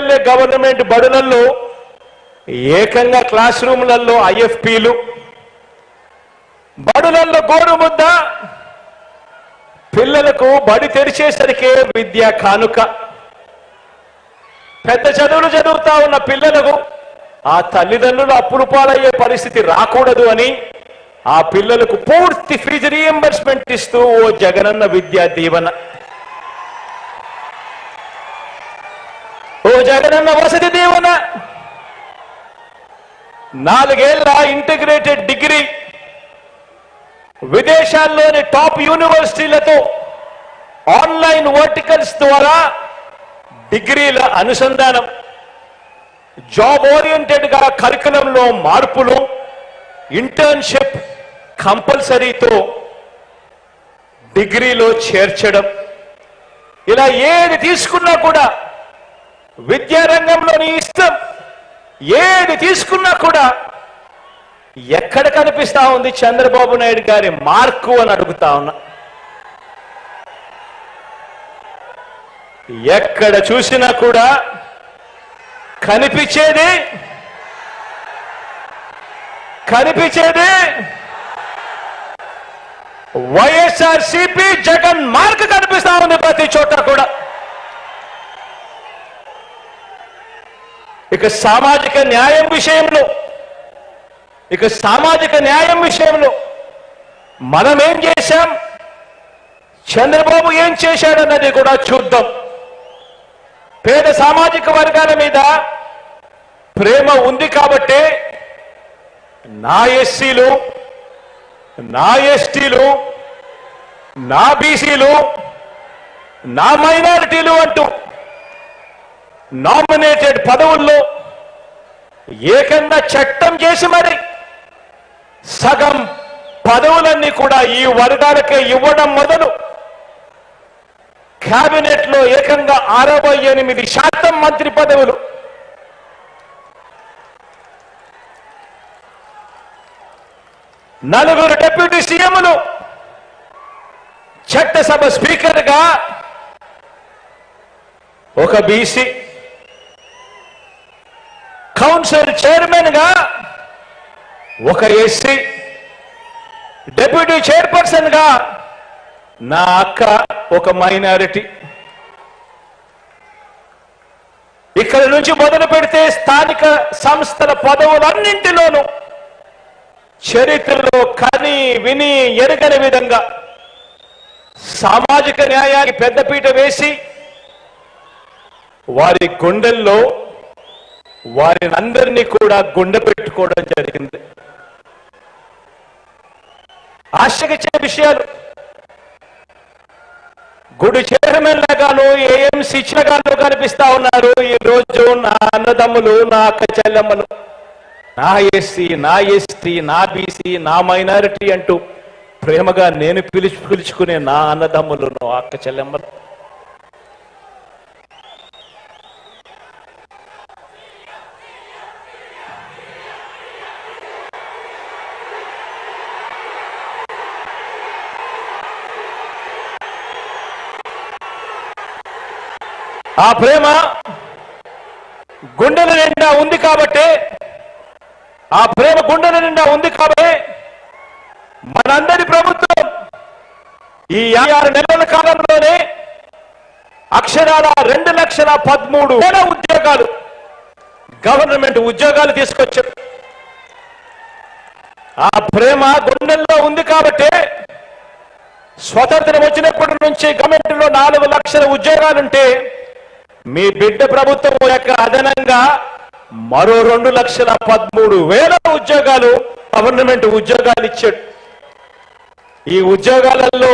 MLA government బడులలో ఏకంగా class రూమ్లలో ఐఎఫ్పీలు. బడులలో గోడు ముద్ద పిల్లలకు బడి తెరిచేసరికే విద్యా కానుక. పెద్ద చదువులు చదువుతా ఉన్న పిల్లలకు ఆ తల్లిదండ్రులు అప్పులు పాలయ్యే పరిస్థితి రాకూడదు అని ఆ పిల్లలకు పూర్తి ఫీజు రీఎంబర్స్మెంట్ ఇస్తూ ఓ జగనన్న విద్యా దీవెన. ఓ జగనన్న వసతి దీవెన. నాలుగేళ్ళ ఇంటిగ్రేటెడ్ డిగ్రీ. విదేశాల్లోని టాప్ యూనివర్సిటీలతో ఆన్లైన్ వర్టికల్స్ ద్వారా డిగ్రీల అనుసంధానం. జాబ్ ఓరియంటెడ్గా కరికులంలో మార్పులు. ఇంటర్న్షిప్ కంపల్సరీతో డిగ్రీలో చేర్చడం. ఇలా ఏది తీసుకున్నా కూడా విద్యారంగంలోని ఇష్టం ఏది తీసుకున్నా కూడా ఎక్కడ కనిపిస్తా ఉంది చంద్రబాబు నాయుడు గారి మార్కు అని అడుగుతా ఉన్నా. ఎక్కడ చూసినా కూడా కనిపించేది కనిపించేది వైఎస్ఆర్ సిపి జగన్ మార్క్ కనిపిస్తా ఉంది ప్రతి చోట కూడా. ఇక సామాజిక న్యాయం విషయంలో ఇక సామాజిక న్యాయం విషయంలో మనం ఏం చేశాం? చంద్రబాబు ఏం చేశాడన్నది కూడా చూద్దాం. పేద సామాజిక వర్గాల మీద ప్రేమ ఉంది కాబట్టి నా ఎస్సీలు నా ఎస్టీలు నా బీసీలు నా మైనారిటీలు అంటూ నామినేటెడ్ పదవుల్లో ఏకంగా చట్టం చేసి మరి సగం పదవులన్నీ కూడా ఈ వర్గాలకే ఇవ్వడం మొదలు. కేబినెట్లో ఏకంగా అరవై ఎనిమిది శాతం మంత్రి పదవులు. నలుగురు డిప్యూటీ సీఎంలు. చట్టసభ స్పీకర్గా ఒక బీసీ కౌన్సిల్ చైర్మన్గా ఒక ఎస్సీ డెప్యూటీ చైర్పర్సన్గా నా అక్క ఒక మైనారిటీ. ఇక్కడ నుంచి మొదలు పెడితే స్థానిక సంస్థల పదవులన్నింటిలోనూ చరిత్రలో కని విని ఎరగని విధంగా సామాజిక న్యాయానికి పెద్దపీట వేసి వారి గుండెల్లో వారిని అందరినీ కూడా గుండె పెట్టుకోవడం జరిగింది. ఆశ్చర్యచ్చే విషయాలు. గుడి చైర్మన్ లాగాను ఏఎంసీ ఇచ్చినగాను కనిపిస్తా ఉన్నారు. ఈ రోజు నా అన్నదమ్ములు నా అక్క చెల్లెమ్మలు. నా ఎస్సీ నా ఎస్టీ నా బీసీ నా మైనారిటీ అంటూ ప్రేమగా నేను పిలుచు పిలుచుకునే నా అన్నదమ్ములు నా అక్క చెల్లెమ్మలు. ఆ ప్రేమ గుండెల నిండా ఉంది కాబట్టి ఆ ప్రేమ గుండెల నిండా ఉంది కాబట్టి మనందరి ప్రభుత్వం ఈ యాభై ఆరు నెలల కాలంలోనే అక్షరాల రెండు లక్షల పదమూడు వేల ఉద్యోగాలు గవర్నమెంట్ ఉద్యోగాలు తీసుకొచ్చారు ఆ ప్రేమ గుండెల్లో ఉంది కాబట్టి స్వతంత్రం వచ్చినప్పటి నుంచి గవర్నమెంట్లో నాలుగు లక్షల ఉద్యోగాలుంటే మీ బిడ్డ ప్రభుత్వం యొక్క అదనంగా మరో రెండు లక్షల పదమూడు వేల ఉద్యోగాలు గవర్నమెంట్ ఉద్యోగాలు ఇచ్చాడు. ఈ ఉద్యోగాలలో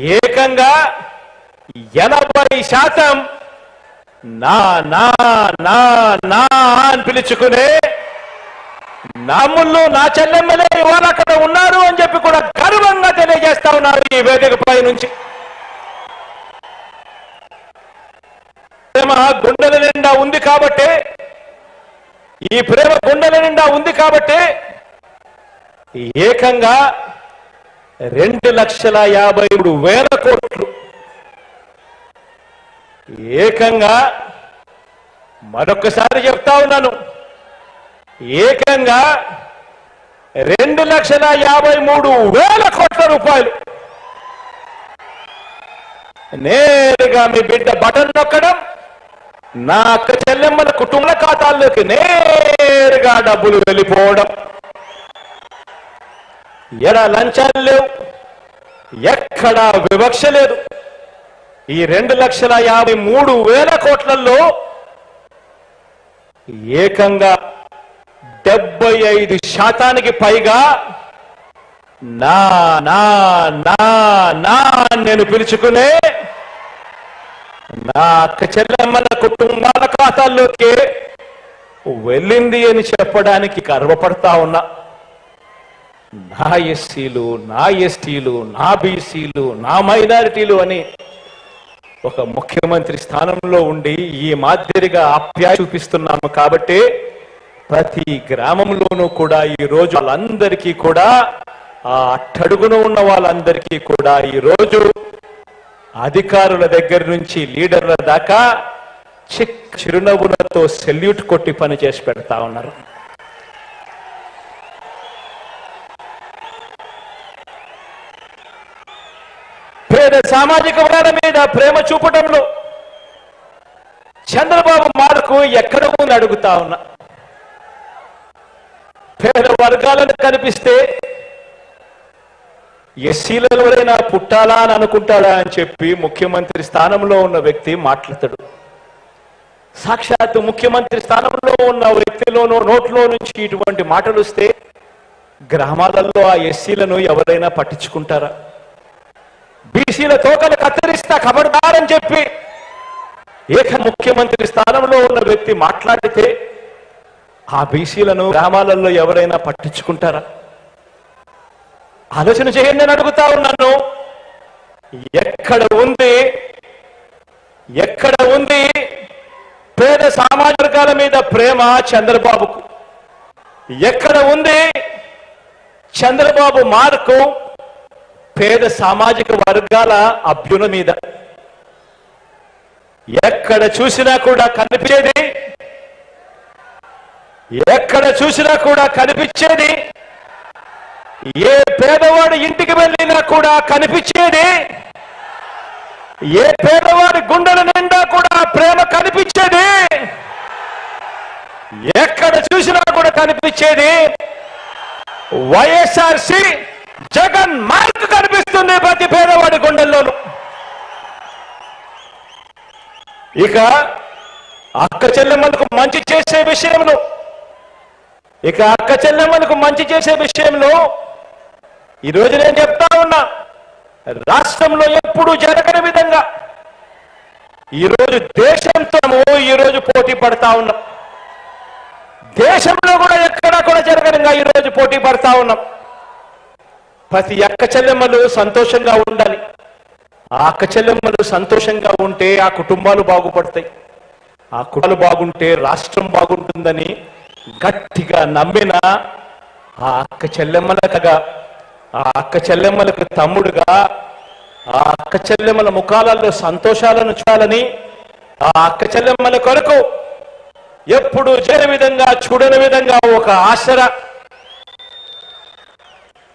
ఏకంగా ఎనభై శాతం నా నా నా నా అని పిలుచుకునే నాముళ్ళు నా చెల్లెమ్మలే ఇవాళ అక్కడ ఉన్నారు అని చెప్పి కూడా గర్వంగా తెలియజేస్తా ఉన్నారు ఈ వేదికపై నుంచి. ప్రేమ గుండెల నిండా ఉంది కాబట్టి ఈ ప్రేమ గుండెల నిండా ఉంది కాబట్టి ఏకంగా రెండు లక్షల యాభై మూడు వేల కోట్లు. ఏకంగా మరొకసారి చెప్తా ఉన్నాను. ఏకంగా రెండు లక్షల యాభై మూడు వేల కోట్ల రూపాయలు. నేరుగా మీ బిడ్డ బటన్ నొక్కడం నా అక్క చెల్లెమ్మల కుటుంబ ఖాతాల్లోకి నేరుగా డబ్బులు వెళ్ళిపోవడం. ఎడ లంచాలు లేవు? ఎక్కడా వివక్ష లేదు. ఈ రెండు లక్షల యాభై మూడు వేల కోట్లలో ఏకంగా డెబ్బై ఐదు శాతానికి పైగా నా నా నా నా నేను పిలుచుకునే నా అక్క చెల్లెమ్మల కుటుంబాల ఖాతాల్లోకి వెళ్ళింది అని చెప్పడానికి గర్వపడతా ఉన్నా. నా ఎస్సీలు నా ఎస్టీలు నా బీసీలు నా మైనారిటీలు అని ఒక ముఖ్యమంత్రి స్థానంలో ఉండి ఈ మాదిరిగా ఆప్యాయ చూపిస్తున్నాము కాబట్టి ప్రతి గ్రామంలోనూ కూడా ఈ రోజు వాళ్ళందరికీ కూడా ఆ అట్టడుగున ఉన్న వాళ్ళందరికీ కూడా ఈ రోజు అధికారుల దగ్గర నుంచి లీడర్ల దాకా చిక్ చిరునవ్వులతో సెల్యూట్ కొట్టి పని చేసి పెడతా ఉన్నారు. పేద సామాజిక వర్గాల మీద ప్రేమ చూపటంలో చంద్రబాబు మార్కు ఎక్కడ ఉందని అడుగుతా ఉన్నా. పేద వర్గాలను కనిపిస్తే ఎస్సీలలో ఎవరైనా పుట్టాలా అని అనుకుంటాడా అని చెప్పి ముఖ్యమంత్రి స్థానంలో ఉన్న వ్యక్తి మాట్లాడతాడు. సాక్షాత్ ముఖ్యమంత్రి స్థానంలో ఉన్న వ్యక్తిలోనూ నోట్లో నుంచి ఇటువంటి మాటలు వస్తే గ్రామాలలో ఆ ఎస్సీలను ఎవరైనా పట్టించుకుంటారా? బీసీల తోకలు కత్తిరిస్తా ఖబర్దారని చెప్పి ఏక ముఖ్యమంత్రి స్థానంలో ఉన్న వ్యక్తి మాట్లాడితే ఆ బీసీలను గ్రామాలలో ఎవరైనా పట్టించుకుంటారా? ఆలోచన చేయండి నేను అడుగుతా ఉన్నాను. ఎక్కడ ఉంది? ఎక్కడ ఉంది? పేద సామాజిక వర్గాల మీద ప్రేమ చంద్రబాబుకు? ఎక్కడ ఉంది? చంద్రబాబు మార్కు పేద సామాజిక వర్గాల అభ్యున మీద. ఎక్కడ చూసినా కూడా కనిపించేది? ఎక్కడ చూసినా కూడా కనిపించేది? ఏ పేదవాడి ఇంటికి వెళ్ళినా కూడా కనిపించేది? ఏ పేదవాడి గుండెల నిండా కూడా ప్రేమ కనిపించేది? ఎక్కడ చూసినా కూడా కనిపించేది? వైఎస్ఆర్సి జగన్ మార్క్ కనిపిస్తుంది ప్రతి పేదవాడి గుండెల్లోనూ. ఇక అక్క చెల్లెమ్మలకు మంచి చేసే విషయంలో ఇక అక్క చెల్లెమ్మలకు మంచి చేసే విషయంలో ఈరోజు నేను చెప్తా ఉన్నా రాష్ట్రంలో ఎప్పుడు జరగని విధంగా. ఈరోజు దేశంతో ఈరోజు పోటీ పడతా ఉన్నాం. దేశంలో కూడా ఎక్కడా కూడా జరగనంగా ఈరోజు పోటీ పడతా ఉన్నాం. ప్రతి అక్క చెల్లెమ్మలు సంతోషంగా ఉండాలి. ఆ అక్క చెల్లెమ్మలు సంతోషంగా ఉంటే ఆ కుటుంబాలు బాగుపడతాయి. ఆ కుటుంబాలు బాగుంటే రాష్ట్రం బాగుంటుందని గట్టిగా నమ్మిన ఆ అక్క చెల్లెమ్మలకగా ఆ అక్క చెల్లెమ్మలకు తమ్ముడుగా ఆ అక్క చెల్లెమ్మల ముఖాలలో సంతోషాలను చూడాలని ఆ అక్క చెల్లెమ్మల కొరకు ఎప్పుడు చేయని విధంగా చూడని విధంగా ఒక ఆసర.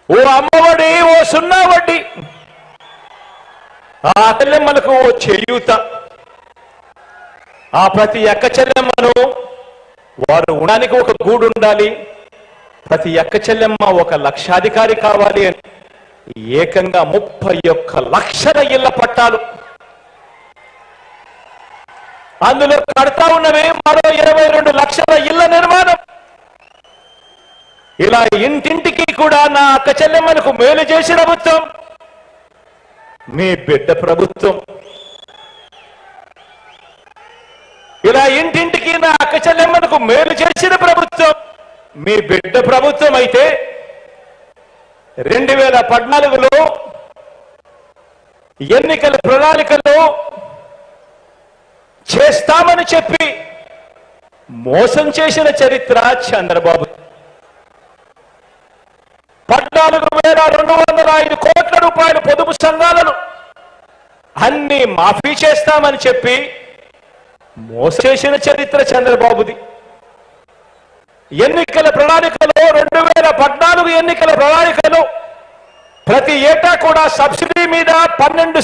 ఓ అమ్మఒడి ఓ సున్నా వడ్డీ ఆ చెల్లెమ్మలకు ఓ చేయూత. ఆ ప్రతి అక్క చెల్లెమ్మను వారు ఉండడానికి ఒక గూడు ఉండాలి. ప్రతి ఎక్క చెల్లెమ్మ ఒక లక్షాధికారి కావాలి అని ఏకంగా ముప్పై ఒక్క లక్షల ఇళ్ళ పట్టాలు. అందులో కడతా ఉన్నవి మరో ఇరవై రెండు లక్షల ఇళ్ళ నిర్మాణం. ఇలా ఇంటింటికి కూడా నా అక్క చెల్లెమ్మలకు మేలు చేసిన ప్రభుత్వం మీ బిడ్డ ప్రభుత్వం. ఇలా ఇంటింటికి నా అక్క చెల్లెమ్మలకు మేలు చేసిన ప్రభుత్వం మీ బిడ్డ ప్రభుత్వం అయితే రెండు వేల పద్నాలుగులో ఎన్నికల ప్రణాళికలో చేస్తామని చెప్పి మోసం చేసిన చరిత్ర చంద్రబాబు. పద్నాలుగు వేల రెండు వందల ఐదు కోట్ల రూపాయల పొదుపు సంఘాలను అన్ని మాఫీ చేస్తామని చెప్పి మోసం చేసిన చరిత్ర చంద్రబాబుది. ఎన్నికల ప్రణాళికలో రెండు వేల పద్నాలుగు ఎన్నికల ప్రణాళికలో ప్రతి ఏటా కూడా సబ్సిడీ మీద పన్నెండు